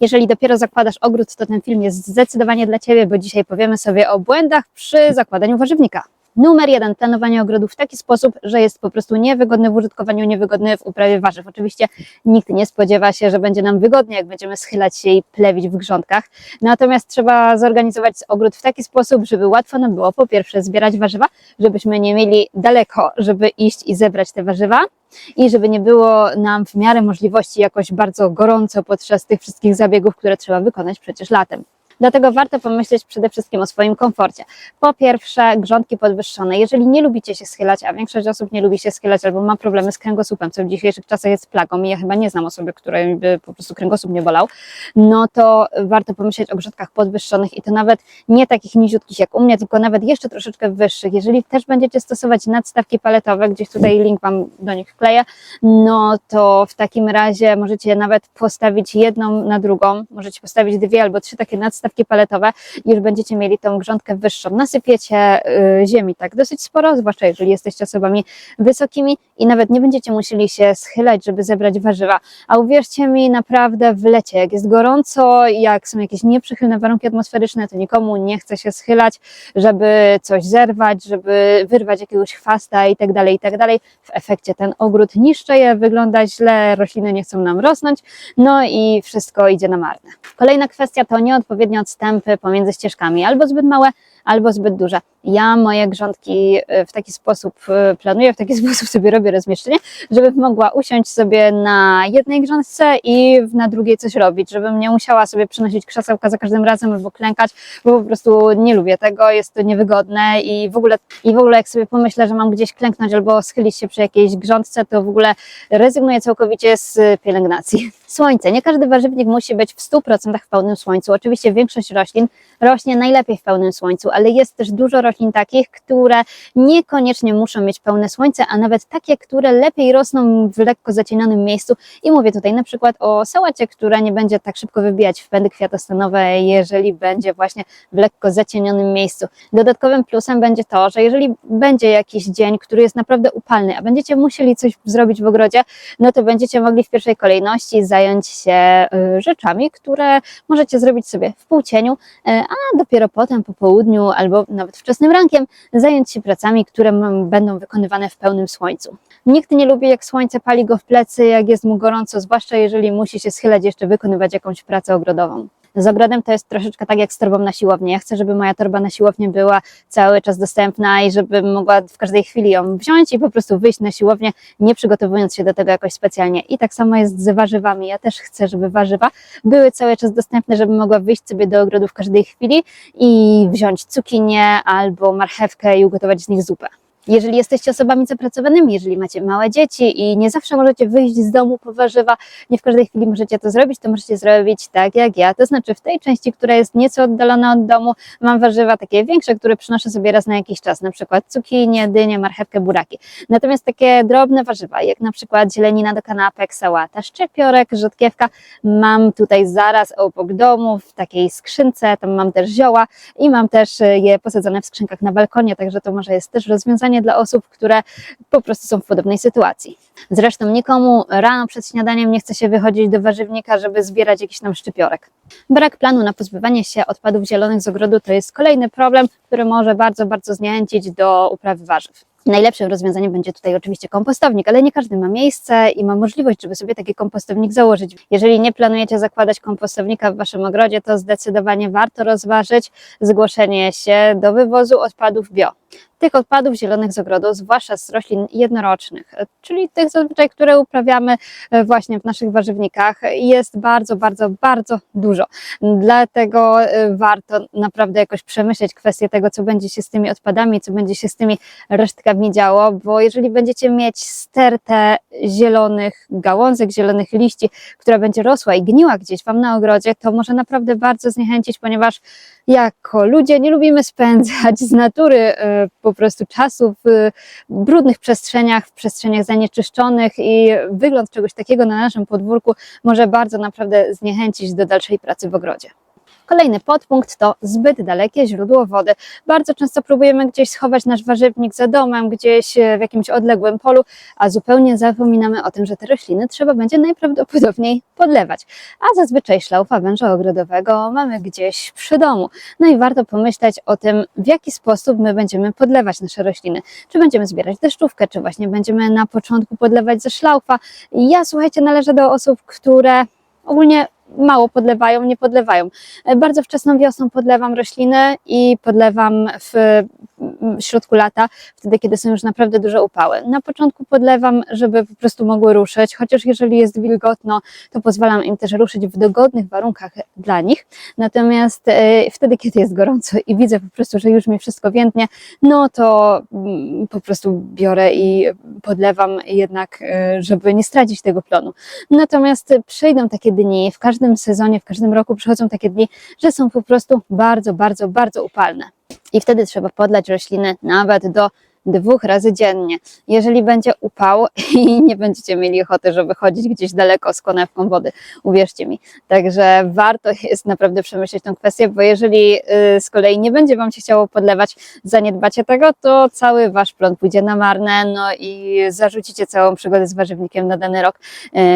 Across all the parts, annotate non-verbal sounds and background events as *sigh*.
Jeżeli dopiero zakładasz ogród, to ten film jest zdecydowanie dla Ciebie, bo dzisiaj powiemy sobie o błędach przy zakładaniu warzywnika. Numer jeden, planowanie ogrodu w taki sposób, że jest po prostu niewygodny w użytkowaniu, niewygodny w uprawie warzyw. Oczywiście nikt nie spodziewa się, że będzie nam wygodnie, jak będziemy schylać się i plewić w grządkach. Natomiast trzeba zorganizować ogród w taki sposób, żeby łatwo nam było po pierwsze zbierać warzywa, żebyśmy nie mieli daleko, żeby iść i zebrać te warzywa. I żeby nie było nam w miarę możliwości jakoś bardzo gorąco podczas tych wszystkich zabiegów, które trzeba wykonać przecież latem. Dlatego warto pomyśleć przede wszystkim o swoim komforcie. Po pierwsze, grządki podwyższone. Jeżeli nie lubicie się schylać, a większość osób nie lubi się schylać albo ma problemy z kręgosłupem, co w dzisiejszych czasach jest plagą i ja chyba nie znam osoby, której by po prostu kręgosłup nie bolał, no to warto pomyśleć o grządkach podwyższonych i to nawet nie takich niziutkich jak u mnie, tylko nawet jeszcze troszeczkę wyższych. Jeżeli też będziecie stosować nadstawki paletowe, gdzieś tutaj link Wam do nich wkleję, no to w takim razie możecie nawet postawić jedną na drugą, możecie postawić dwie albo trzy takie nadstawki paletowe i już będziecie mieli tą grządkę wyższą. Nasypiecie y, ziemi tak dosyć sporo, zwłaszcza jeżeli jesteście osobami wysokimi i nawet nie będziecie musieli się schylać, żeby zebrać warzywa. A uwierzcie mi, naprawdę w lecie, jak jest gorąco, jak są jakieś nieprzychylne warunki atmosferyczne, to nikomu nie chce się schylać, żeby coś zerwać, żeby wyrwać jakiegoś chwasta i tak dalej, i tak dalej. W efekcie ten ogród niszczeje, wygląda źle, rośliny nie chcą nam rosnąć, no i wszystko idzie na marne. Kolejna kwestia to nieodpowiednie odstępy pomiędzy ścieżkami, albo zbyt małe, albo zbyt duże. Ja moje grządki y, w taki sposób y, planuję, w taki *laughs* sposób sobie robię rozmieszczenie, żebym mogła usiąść sobie na jednej grządce i na drugiej coś robić, żebym nie musiała sobie przynosić krzesełka za każdym razem albo klękać, bo po prostu nie lubię tego, jest to niewygodne i w ogóle, i w ogóle jak sobie pomyślę, że mam gdzieś klęknąć albo schylić się przy jakiejś grządce, to w ogóle rezygnuję całkowicie z pielęgnacji. *laughs* Słońce. Nie każdy warzywnik musi być w 100% w pełnym słońcu. Oczywiście większość roślin rośnie najlepiej w pełnym słońcu, ale jest też dużo roślin takich, które niekoniecznie muszą mieć pełne słońce, a nawet takie, które lepiej rosną w lekko zacienionym miejscu. I mówię tutaj na przykład o sałacie, która nie będzie tak szybko wybijać w pędy kwiatostonowe, jeżeli będzie właśnie w lekko zacienionym miejscu. Dodatkowym plusem będzie to, że jeżeli będzie jakiś dzień, który jest naprawdę upalny, a będziecie musieli coś zrobić w ogrodzie, no to będziecie mogli w pierwszej kolejności zająć się y, rzeczami, które możecie zrobić sobie w półcieniu, y, a dopiero potem po południu albo nawet wczesnym rankiem zająć się pracami, które będą wykonywane w pełnym słońcu. Nikt nie lubi, jak słońce pali go w plecy, jak jest mu gorąco, zwłaszcza jeżeli musi się schylać, jeszcze wykonywać jakąś pracę ogrodową. Z ogrodem to jest troszeczkę tak jak z torbą na siłownię. Ja chcę, żeby moja torba na siłownię była cały czas dostępna i żebym mogła w każdej chwili ją wziąć i po prostu wyjść na siłownię, nie przygotowując się do tego jakoś specjalnie. I tak samo jest z warzywami. Ja też chcę, żeby warzywa były cały czas dostępne, żebym mogła wyjść sobie do ogrodu w każdej chwili i wziąć cukinię albo marchewkę i ugotować z nich zupę. Jeżeli jesteście osobami zapracowanymi, jeżeli macie małe dzieci i nie zawsze możecie wyjść z domu po warzywa, nie w każdej chwili możecie to zrobić, to możecie zrobić tak jak ja. To znaczy w tej części, która jest nieco oddalona od domu, mam warzywa takie większe, które przynoszę sobie raz na jakiś czas, na przykład cukinie, dynie, marchewkę, buraki. Natomiast takie drobne warzywa, jak na przykład zielenina do kanapek, sałata, szczypiorek, rzodkiewka, mam tutaj zaraz obok domu w takiej skrzynce, tam mam też zioła i mam też e, je posadzone w skrzynkach na balkonie, także to może jest też rozwiązanie dla osób, które po prostu są w podobnej sytuacji. Zresztą nikomu rano przed śniadaniem nie chce się wychodzić do warzywnika, żeby zbierać jakiś tam szczypiorek. Brak planu na pozbywanie się odpadów zielonych z ogrodu to jest kolejny problem, który może bardzo, bardzo zniechęcić do uprawy warzyw. Najlepszym rozwiązaniem będzie tutaj oczywiście kompostownik, ale nie każdy ma miejsce i ma możliwość, żeby sobie taki kompostownik założyć. Jeżeli nie planujecie zakładać kompostownika w waszym ogrodzie, to zdecydowanie warto rozważyć zgłoszenie się do wywozu odpadów bio. Tych odpadów zielonych z ogrodu, zwłaszcza z roślin jednorocznych, czyli tych zazwyczaj, które uprawiamy e, właśnie w naszych warzywnikach, jest bardzo, bardzo, bardzo dużo. Dlatego e, warto naprawdę jakoś przemyśleć kwestię tego, co będzie się z tymi odpadami, co będzie się z tymi resztkami działo, bo jeżeli będziecie mieć stertę zielonych gałązek, zielonych liści, która będzie rosła i gniła gdzieś Wam na ogrodzie, to może naprawdę bardzo zniechęcić, ponieważ jako ludzie nie lubimy spędzać z natury e, po prostu czasu w brudnych przestrzeniach, w przestrzeniach zanieczyszczonych i wygląd czegoś takiego na naszym podwórku może bardzo naprawdę zniechęcić do dalszej pracy w ogrodzie. Kolejny podpunkt to zbyt dalekie źródło wody. Bardzo często próbujemy gdzieś schować nasz warzywnik za domem, gdzieś e, w jakimś odległym polu, a zupełnie zapominamy o tym, że te rośliny trzeba będzie najprawdopodobniej podlewać. A zazwyczaj szlaufa węża ogrodowego mamy gdzieś przy domu. No i warto pomyśleć o tym, w jaki sposób my będziemy podlewać nasze rośliny. Czy będziemy zbierać deszczówkę, czy właśnie będziemy na początku podlewać ze szlaufa. Ja, słuchajcie, należę do osób, które ogólnie mało podlewają, nie podlewają. E, Bardzo wczesną wiosną podlewam rośliny i podlewam w mm, środku lata, wtedy kiedy są już naprawdę duże upały. Na początku podlewam, żeby po prostu mogły ruszyć, chociaż jeżeli jest wilgotno, to pozwalam im też ruszyć w dogodnych warunkach dla nich. Natomiast e, wtedy, kiedy jest gorąco i widzę po prostu, że już mi wszystko więdnie, no to mm, po prostu biorę i podlewam jednak, e, żeby nie stracić tego plonu. Natomiast przyjdą takie dni, w każdym sezonie, w każdym roku przychodzą takie dni, że są po prostu bardzo, bardzo, bardzo upalne. I wtedy trzeba podlać rośliny nawet do dwóch razy dziennie. Jeżeli będzie upał *laughs* i nie będziecie mieli ochoty, żeby chodzić gdzieś daleko z konewką wody, uwierzcie mi. Także warto jest naprawdę przemyśleć tę kwestię, bo jeżeli y, z kolei nie będzie Wam się chciało podlewać, zaniedbacie tego, to cały Wasz plon pójdzie na marne, no i zarzucicie całą przygodę z warzywnikiem na dany rok,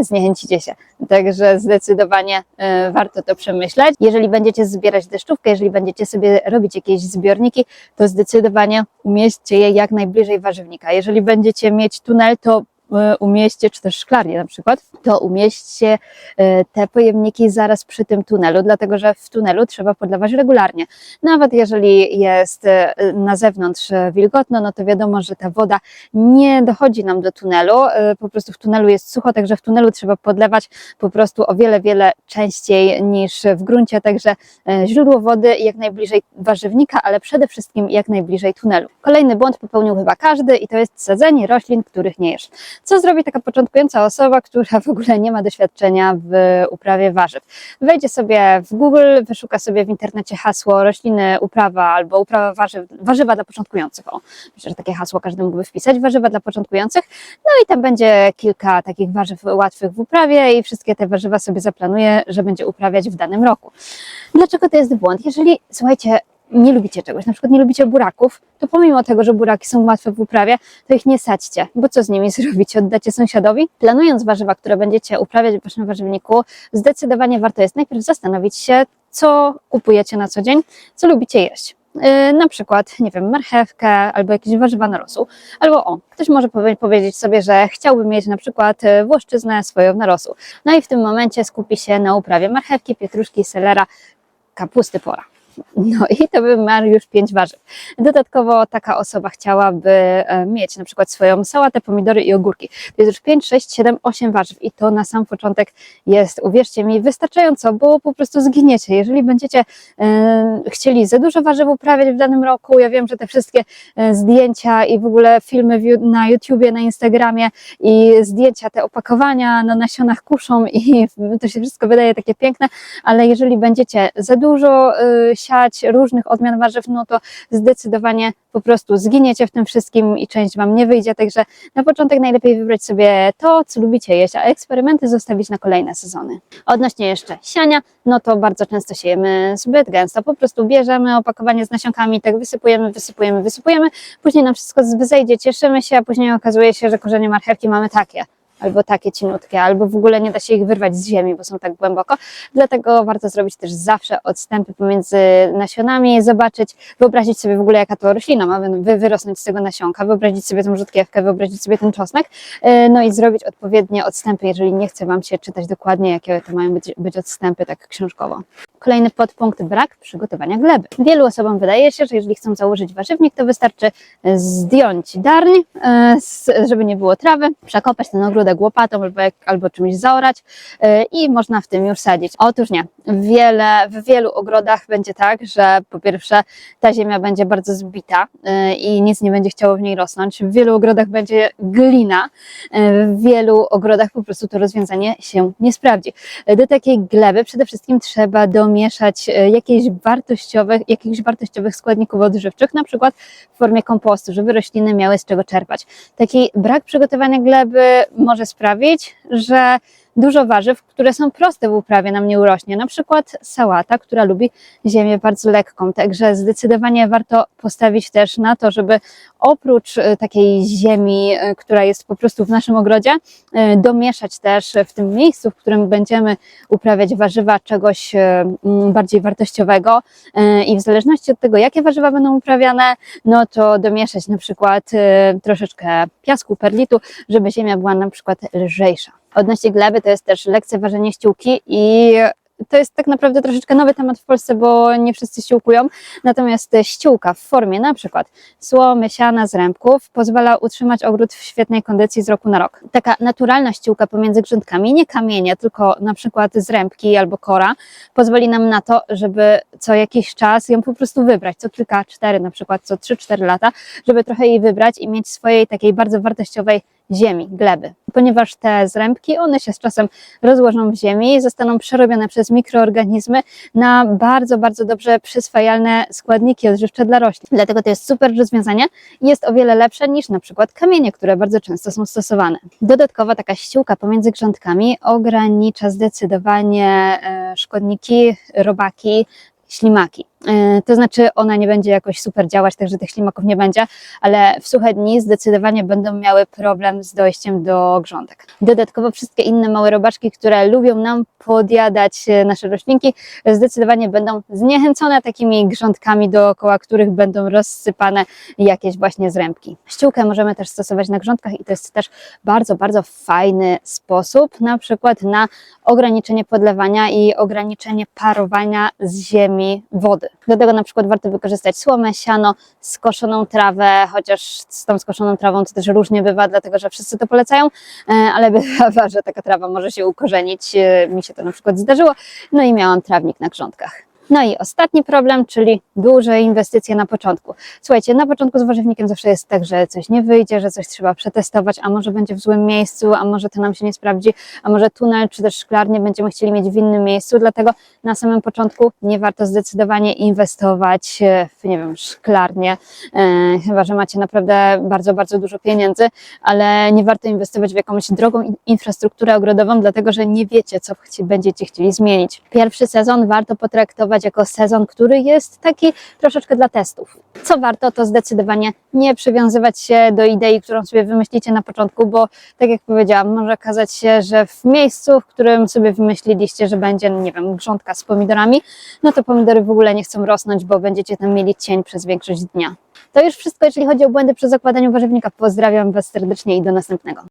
y, zniechęcicie się. Także zdecydowanie y, warto to przemyśleć. Jeżeli będziecie zbierać deszczówkę, jeżeli będziecie sobie robić jakieś zbiorniki, to zdecydowanie umieśćcie je jak najbliżej warzywnika. Jeżeli będziecie mieć tunel, to e, umieśćcie, czy też szklarnię na przykład, to umieśćcie e, te pojemniki zaraz przy tym tunelu, dlatego że w tunelu trzeba podlewać regularnie. Nawet jeżeli jest e, na zewnątrz e, wilgotno, no to wiadomo, że ta woda nie dochodzi nam do tunelu, po prostu w tunelu jest sucho, także w tunelu trzeba podlewać po prostu o wiele, wiele częściej niż w gruncie, także źródło wody jak najbliżej warzywnika, ale przede wszystkim jak najbliżej tunelu. Kolejny błąd popełnił chyba każdy i to jest sadzenie roślin, których nie jesz. Co zrobi taka początkująca osoba, która w ogóle nie ma doświadczenia w uprawie warzyw? Wejdzie sobie w Google, wyszuka sobie w internecie hasło rośliny uprawa albo uprawa warzyw, warzywa dla początkujących. O, myślę, że takie hasło każdy mógłby wpisać, warzywa dla początkujących. No i tam będzie kilka takich warzyw łatwych w uprawie i wszystkie te warzywa sobie zaplanuje, że będzie uprawiać w danym roku. Dlaczego to jest błąd? Jeżeli, słuchajcie, nie lubicie czegoś, na przykład nie lubicie buraków, to pomimo tego, że buraki są łatwe w uprawie, to ich nie sadźcie, bo co z nimi *laughs* zrobicie? Oddacie sąsiadowi? Planując warzywa, które będziecie uprawiać w waszym warzywniku, zdecydowanie warto jest najpierw zastanowić się, co kupujecie na co dzień, co lubicie jeść. Yy, na przykład, nie wiem, marchewkę albo jakieś warzywa na. Albo o, ktoś może powie, powiedzieć sobie, że chciałby mieć na przykład e, włoszczyznę swoją na. No i w tym momencie skupi się na uprawie marchewki, pietruszki, selera, kapusty pora. No i to by miał już pięć warzyw. Dodatkowo taka osoba chciałaby e, mieć na przykład swoją sałatę, pomidory i ogórki. To jest już 5, 6, 7, 8 warzyw i to na sam początek jest, uwierzcie mi, wystarczająco, bo po prostu zginiecie. Jeżeli będziecie e, chcieli za dużo warzyw uprawiać w danym roku, ja wiem, że te wszystkie e, zdjęcia i w ogóle filmy na YouTubie, na Instagramie i zdjęcia, te opakowania na nasionach kuszą i *laughs* to się wszystko wydaje takie piękne, ale jeżeli będziecie za dużo siać różnych odmian warzyw, no to zdecydowanie po prostu zginiecie w tym wszystkim i część Wam nie wyjdzie, także na początek najlepiej wybrać sobie to, co lubicie jeść, a eksperymenty zostawić na kolejne sezony. Odnośnie jeszcze siania, no to bardzo często siejemy zbyt gęsto, po prostu bierzemy opakowanie z nasionkami, tak wysypujemy, wysypujemy, wysypujemy, później nam wszystko zejdzie, cieszymy się, a później okazuje się, że korzenie marchewki mamy takie albo takie cienutkie, albo w ogóle nie da się ich wyrwać z ziemi, bo są tak głęboko. Dlatego warto zrobić też zawsze odstępy pomiędzy nasionami, zobaczyć, wyobrazić sobie w ogóle jaka to roślina ma wy, wyrosnąć z tego nasionka, wyobrazić sobie tą rzutkiewkę, wyobrazić sobie ten czosnek, yy, no i zrobić odpowiednie odstępy, jeżeli nie chce Wam się czytać dokładnie, jakie to mają być, być odstępy tak książkowo. Kolejny podpunkt, brak przygotowania gleby. Wielu osobom wydaje się, że jeżeli chcą założyć warzywnik, to wystarczy zdjąć darń, e, żeby nie było trawy, przekopać ten ogródek łopatą albo, jak, albo czymś zaorać e, i można w tym już sadzić. Otóż nie. Wiele, w wielu ogrodach będzie tak, że po pierwsze ta ziemia będzie bardzo zbita e, i nic nie będzie chciało w niej rosnąć. W wielu ogrodach będzie glina, e, w wielu ogrodach po prostu to rozwiązanie się nie sprawdzi. Do takiej gleby przede wszystkim trzeba domieszać jakieś wartościowych, jakichś wartościowych składników odżywczych, na przykład w formie kompostu, żeby rośliny miały z czego czerpać. Taki brak przygotowania gleby może sprawić, że dużo warzyw, które są proste w uprawie, nam nie urośnie. Na przykład sałata, która lubi ziemię bardzo lekką. Także zdecydowanie warto postawić też na to, żeby oprócz e, takiej ziemi, e, która jest po prostu w naszym ogrodzie, e, domieszać też w tym miejscu, w którym będziemy uprawiać warzywa, czegoś mm, bardziej wartościowego. I w zależności od tego, jakie warzywa będą uprawiane, no to domieszać na przykład troszeczkę piasku, perlitu, żeby ziemia była na przykład lżejsza. Odnośnie gleby to jest też lekceważenie ściółki i to jest tak naprawdę troszeczkę nowy temat w Polsce, bo nie wszyscy ściółkują. Natomiast ściółka w formie na przykład słomy, siana, zrębków pozwala utrzymać ogród w świetnej kondycji z roku na rok. Taka naturalna ściółka pomiędzy grządkami, nie kamienie, tylko na przykład zrębki albo kora, pozwoli nam na to, żeby co jakiś czas ją po prostu wybrać, co kilka, cztery na przykład, co trzy, cztery lata, żeby trochę jej wybrać i mieć swojej takiej bardzo wartościowej ziemi, gleby. Ponieważ te zrębki, one się z czasem rozłożą w ziemi i zostaną przerobione przez mikroorganizmy na bardzo, bardzo dobrze przyswajalne składniki odżywcze dla roślin. Dlatego to jest super rozwiązanie i jest o wiele lepsze niż na przykład kamienie, które bardzo często są stosowane. Dodatkowo taka ściółka pomiędzy grządkami ogranicza zdecydowanie e, szkodniki, robaki, ślimaki. E, To znaczy, ona nie będzie jakoś super działać, także tych ślimaków nie będzie, ale w suche dni zdecydowanie będą miały problem z dojściem do grządek. Dodatkowo wszystkie inne małe robaczki, które lubią nam podjadać e, nasze roślinki, zdecydowanie będą zniechęcone takimi grządkami, dookoła których będą rozsypane jakieś właśnie zrębki. Ściółkę możemy też stosować na grządkach i to jest też bardzo, bardzo fajny sposób, na przykład na ograniczenie podlewania i ograniczenie parowania z ziemi wody. Do tego na przykład warto wykorzystać słomę, siano, skoszoną trawę, chociaż z tą skoszoną trawą to też różnie bywa, dlatego że wszyscy to polecają, e, ale *laughs* bywa, że taka trawa może się ukorzenić. E, Mi się to na przykład zdarzyło, no i miałam trawnik na grządkach. No i ostatni problem, czyli duże inwestycje na początku. Słuchajcie, na początku z warzywnikiem zawsze jest tak, że coś nie wyjdzie, że coś trzeba przetestować, a może będzie w złym miejscu, a może to nam się nie sprawdzi, a może tunel czy też szklarnię będziemy chcieli mieć w innym miejscu, dlatego na samym początku nie warto zdecydowanie inwestować w, nie wiem, szklarnię, e, chyba, że macie naprawdę bardzo, bardzo dużo pieniędzy, ale nie warto inwestować w jakąś drogą in- infrastrukturę ogrodową, dlatego że nie wiecie, co będziecie chcieli zmienić. Pierwszy sezon warto potraktować jako sezon, który jest taki troszeczkę dla testów. Co warto, to zdecydowanie nie przywiązywać się do idei, którą sobie wymyślicie na początku, bo tak jak powiedziałam, może okazać się, że w miejscu, w którym sobie wymyśliliście, że będzie, nie wiem, grządka z pomidorami, no to pomidory w ogóle nie chcą rosnąć, bo będziecie tam mieli cień przez większość dnia. To już wszystko, jeżeli chodzi o błędy przy zakładaniu warzywnika. Pozdrawiam Was serdecznie i do następnego.